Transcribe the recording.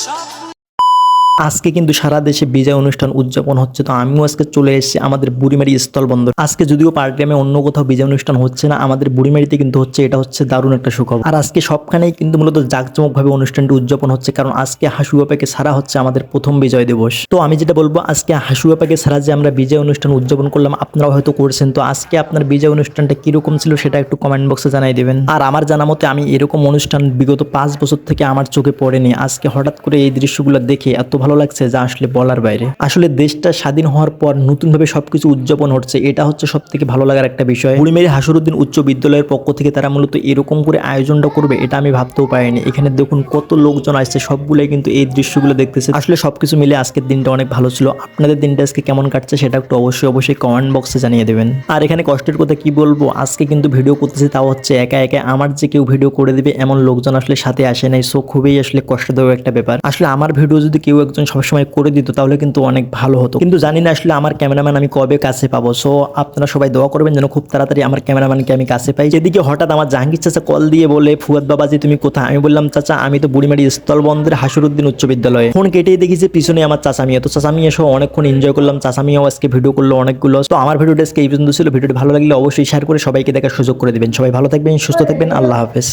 shop. আজকে কিন্তু সারা দেশে বিজয় অনুষ্ঠান উদযাপন হচ্ছে, তো আমিও আজকে চলে এসেছি আমাদের বুড়িমারি স্থলবন্দর। আজকে যদিও পার্টিয়ামে অন্য কোথাও বিজয় অনুষ্ঠান হচ্ছে না, আমাদের বুড়িমারিতে কিন্তু হচ্ছে, এটা হচ্ছে দারুণ একটা সুখবর। আর আজকে সবখানেই কিন্তু মূলত জাঁকজমকভাবে অনুষ্ঠানটি উদযাপন হচ্ছে, কারণ আজকে হাসু বাপাকে সারা হচ্ছে আমাদের প্রথম বিজয় দিবস। তো আমি যেটা বলব, আজকে হাসু বাপাকে সারা যে আমরা বিজয় অনুষ্ঠান উদযাপন করলাম, আপনারাও হয়তো করছেন, তো আজকে আপনার বিজয় অনুষ্ঠানটা কীরকম ছিল সেটা একটু কমেন্ট বক্সে জানাই দেবেন। আর আমার জানা মতে আমি এরকম অনুষ্ঠান বিগত পাঁচ বছর থেকে আমার চোখে পড়েনি, আজকে হঠাৎ করে এই দৃশ্যগুলো দেখে এত ভালো লাগছে যা আসলে বলার বাইরে। আসলে দেশটা স্বাধীন হওয়ার পর নতুন নতুনভাবে সবকিছু উদযাপন হচ্ছে, এটা হচ্ছে সব থেকে ভালো লাগার একটা বিষয়। বুড়িমেরি হাসরুদ্দিন উচ্চ বিদ্যালয়ের পক্ষ থেকে তারা মূলত এরকম করে আয়োজনটা করবে, এটা আমি ভাবতেও পারিনি। এখানে দেখুন কত লোকজন আসছে, সবগুলোই কিন্তু এই দৃশ্যগুলো দেখতেছে। আসলে সবকিছু মিলে আজকের দিনটা অনেক ভালো ছিল। আপনাদের দিনটা আজকে কেমন কাটছে সেটা একটু অবশ্যই অবশ্যই কমেন্ট বক্সে জানিয়ে দেবেন। আর এখানে কষ্টের কথা কি বলব, আজকে কিন্তু ভিডিও করতেছি, তাও হচ্ছে একা একা আমার যে কেউ ভিডিও করে দিবে, এমন লোকজন আসলে সাথে আসে নাই। সো খুবই আসলে কষ্টদায়ক একটা ব্যাপার। আসলে আমার ভিডিও যদি কেউ একজন সবসময় করে দিত, তাহলে কিন্তু অনেক ভালো হতো। কিন্তু জানি না আসলে আমার ক্যামেরাম্যান আমি কবে কাছে পাবো। সো আপনারা সবাই দোয়া করবেন যেন খুব তাড়াতাড়ি আমার ক্যামেরাম্যানকে আমি কাছে পাই। যেদিকে হঠাৎ আমার জাহাঙ্গীর চাচা কল দিয়ে বলে, ফুয়াদ বাবা যে তুমি কোথায়? আমি বললাম, চাচা, আমি তো বুড়িমারি স্থলবন্দরের হাসুরুদ্দিন উচ্চ বিদ্যালয়ে। ফোন কেটেই দেখি যে পিছনে আমার চাচা মিয়া তো চাচা মিয়া সহ অনেকক্ষণ এনজয় করলাম। চাচা মিয়াও আজকে ভিডিও করল অনেকগুলো। তো আমার ভিডিওটা আজকে এই পর্যন্ত ছিল। ভিডিওটি ভালো লাগলে অবশ্যই শেয়ার করে সবাইকে দেখার সুযোগ করে দিবেন। সবাই ভালো থাকবেন, সুস্থ থাকবেন। আল্লাহ হাফেজ।